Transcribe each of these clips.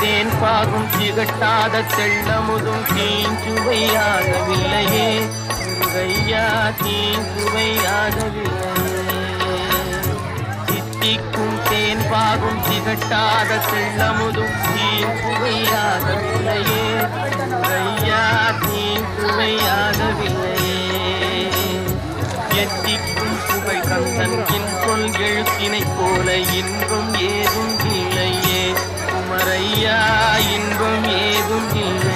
தேன் பாகும் திகட்டாத தெள்ளமுதும் தீஞ்சுவையாகவில்லையே முருகையா தீஞ்சுவையாகவில்லையே சித்திக்கும் தேன் பாகும் திகட்டாத தெள்ளமுதும் தீஞ்சுவையாகவில்லையே முருகையா தீஞ்சுவையாகவில்லையே எத்திக்கும் சுவை கந்தன் என் சொல் எழுத்தினைப் போல இன்பம் ஏதும் கீழ் குமரையா இன்பம் ஏதும் இல்லை.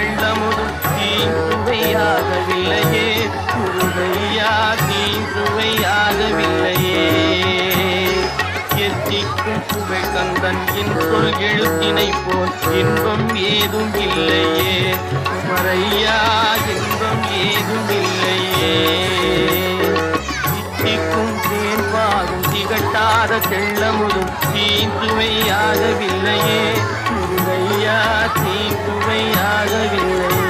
திகட்டாத தீங்குவையாகவில்லையே முருகையா தீங்குவையாகவில்லையே எத்திக்கும் புகழ் கந்தன் என் எழுத்தினை போல் இன்பம் ஏதும் இல்லையே மறையா இன்பம் ஏதும் இல்லையே. இத்திக்கும் தேன்பாகும் திகட்டாத தெள்ளமுதும் தீங்குவையாகவில்லையே முருகையா தீந்துவையாகவில்லையே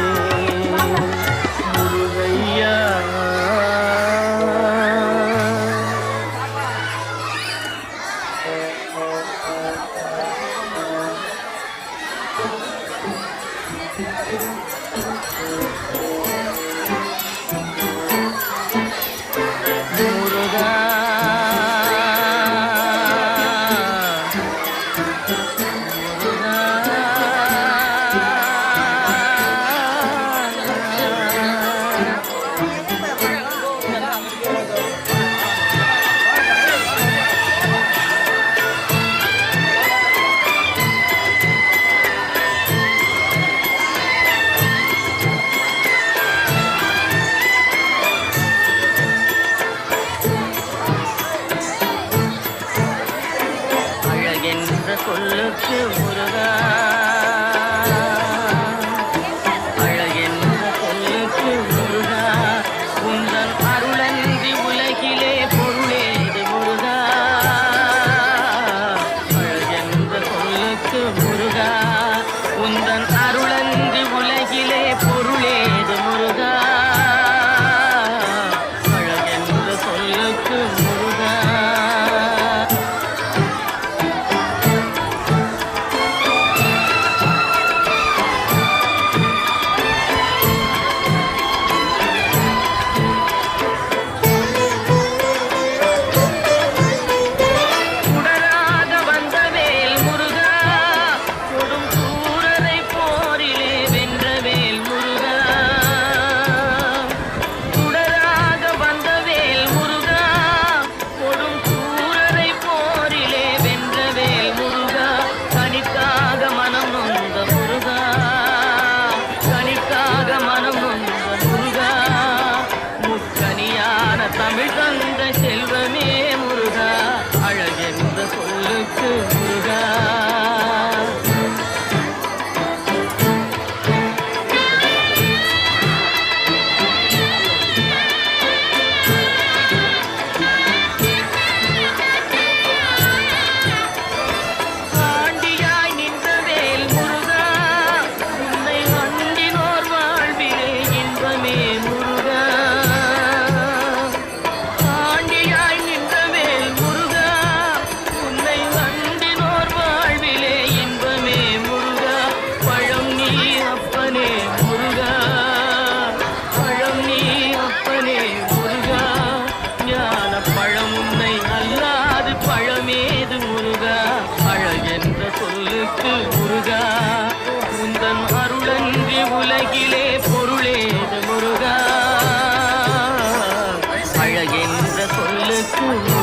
sweet.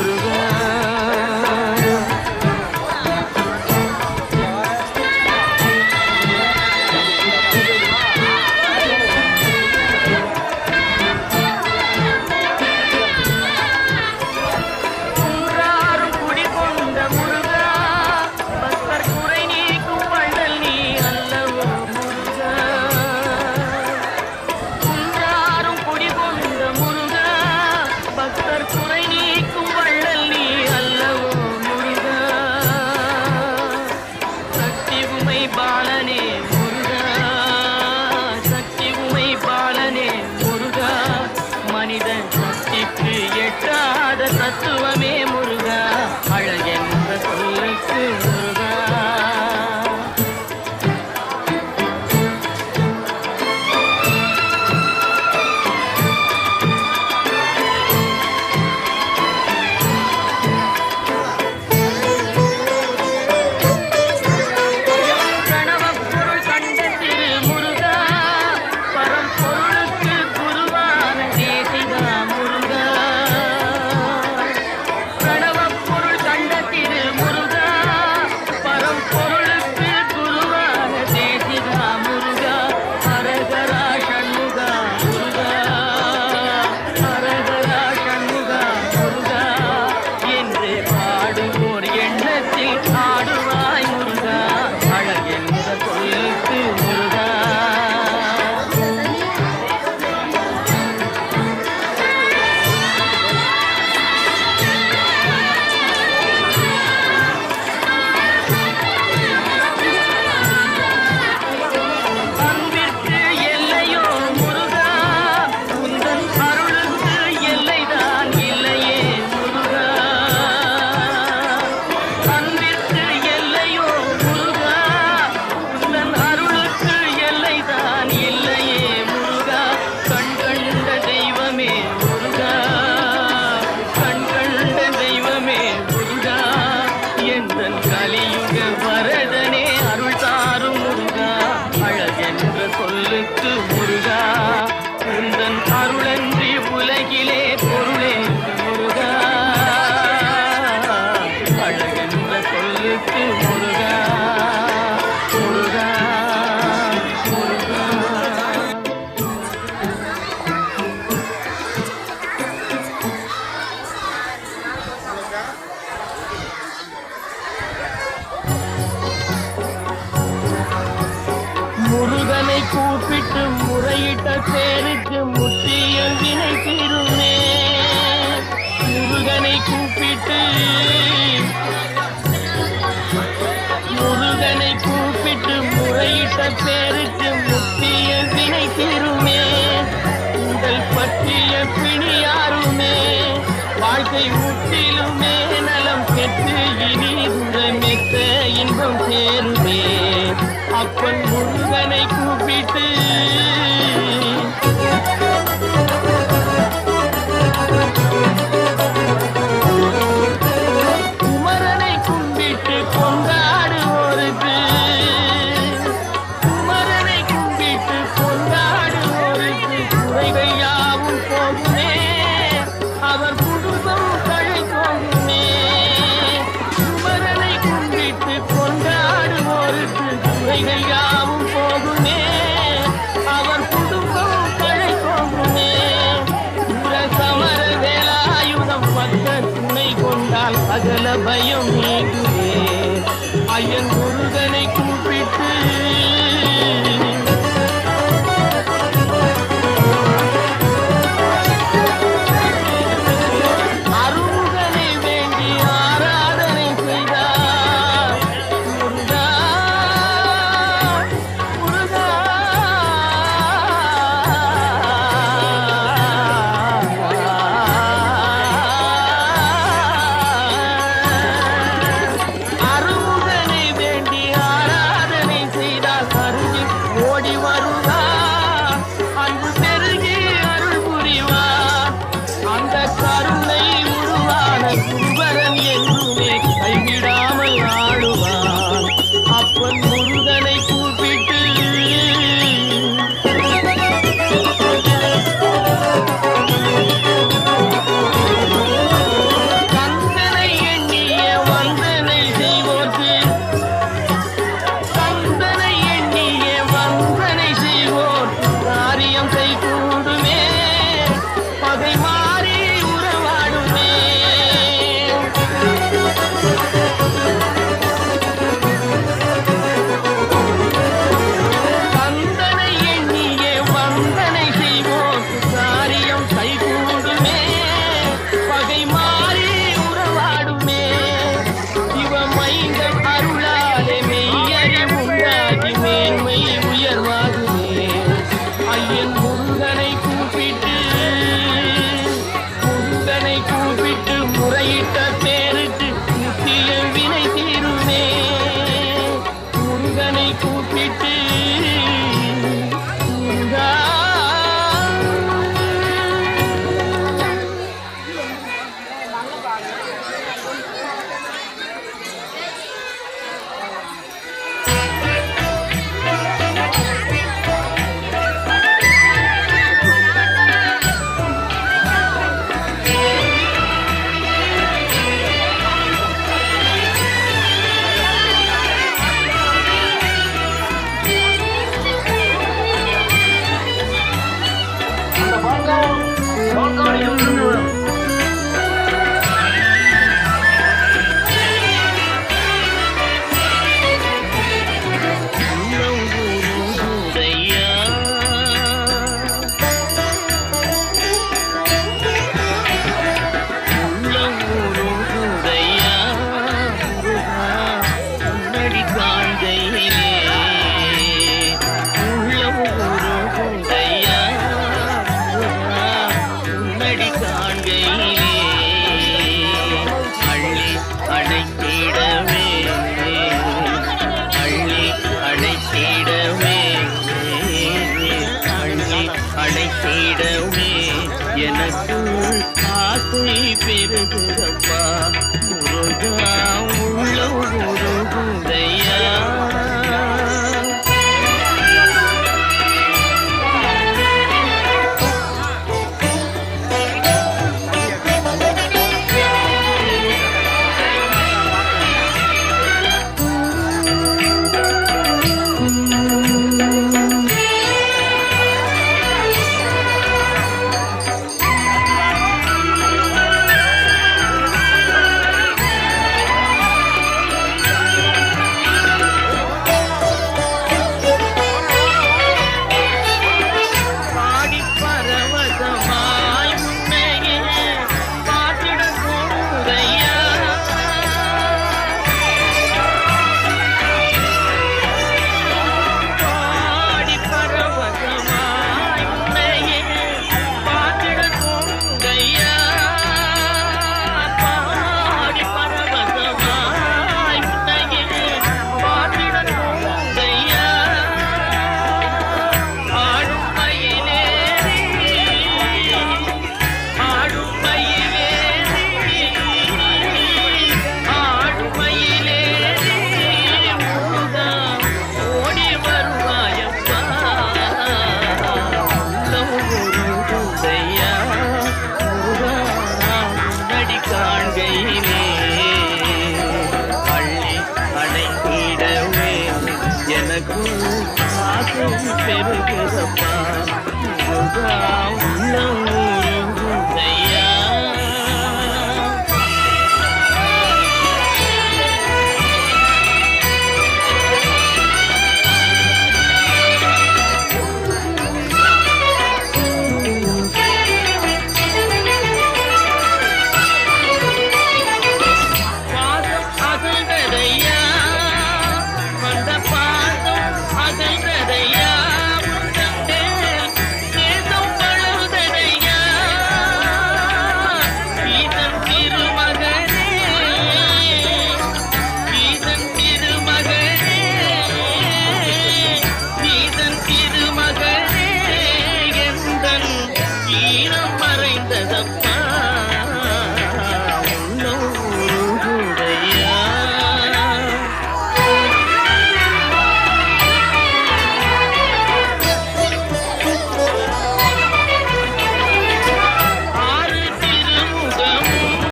கூப்பிட்டு முருகனை கூப்பிட்டு முறையிட்ட பேருக்கு முத்திய வினை தீருமே. உங்கள் பற்றிய பிணி யாருமே. வாழ்க்கை முற்றிலுமே நலம் பெற்று இனி மெத்த இன்பம் சேருமே. அப்பன் முருகனை கூப்பிட்டு సగల భయం பெருகுகிறார்